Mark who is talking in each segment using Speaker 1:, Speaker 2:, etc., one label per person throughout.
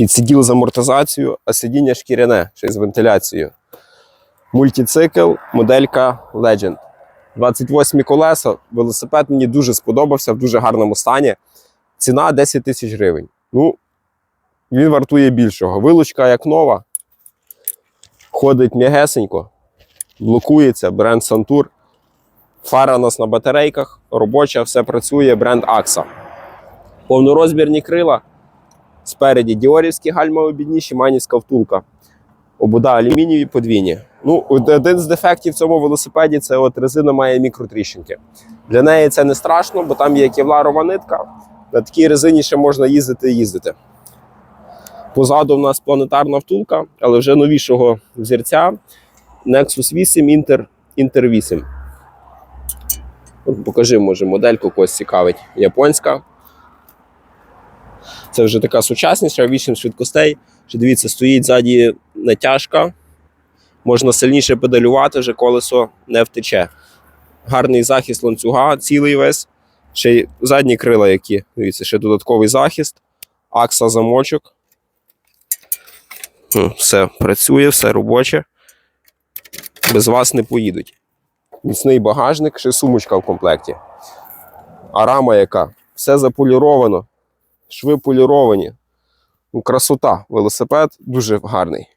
Speaker 1: Підсиділ з амортизацією, а сидіння шкіряне, ще з вентиляцією. Мультицикл, моделька Legend. 28 колеса. Велосипед мені дуже сподобався в дуже гарному стані. Ціна 10 тисяч гривень. Ну, він вартує більшого. Вилучка як нова. Ходить м'ягесенько, блокується, бренд Santur. Фара у нас на батарейках, робоча, все працює, бренд Акса. Повнорозмірні крила. Спереді діорівські гальмообідні, шиманівська втулка. Обуда алюмінієві подвійні. Ну, один з дефектів в цьому велосипеді це от резина має мікротріщинки. Для неї це не страшно, бо там є кевларова нитка. На такій резині ще можна їздити і їздити. Позаду в нас планетарна втулка, але вже новішого взірця Nexus 8 Inter, Inter 8. От покажи, може, модельку когось цікавить. Японська. Це вже така сучасніша, 8 швидкостей. Ще дивіться, стоїть ззаді натяжка. Можна сильніше педалювати, вже колесо не втече. Гарний захист ланцюга, цілий весь. Ще й задні крила, які. Дивіться, ще додатковий захист. Акса замочок. М, Все працює, все робоче. Без вас не поїдуть. Міцний багажник, ще сумочка в комплекті. А рама яка? Все заполіровано. Шви поліровані. Ну, красота. Велосипед дуже гарний.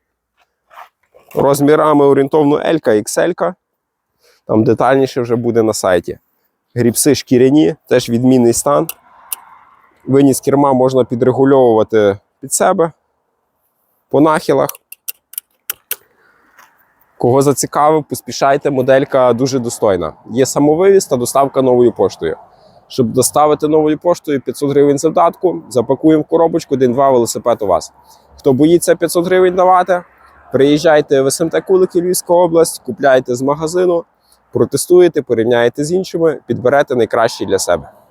Speaker 1: Розмірами орієнтовно L, XL. Там детальніше вже буде на сайті. Гріпси шкіряні, теж відмінний стан. Виніс керма можна підрегульовувати під себе по нахилах. Кого зацікавив, поспішайте, моделька дуже достойна. Є самовивіз та доставка новою поштою. Щоб доставити новою поштою 500 гривень завдатку, запакуємо в коробочку, день-два велосипед у вас. Хто боїться 500 гривень давати, приїжджайте в СМТ Кулики Львівська область, купляйте з магазину, протестуєте, порівняєте з іншими, підберете найкращий для себе.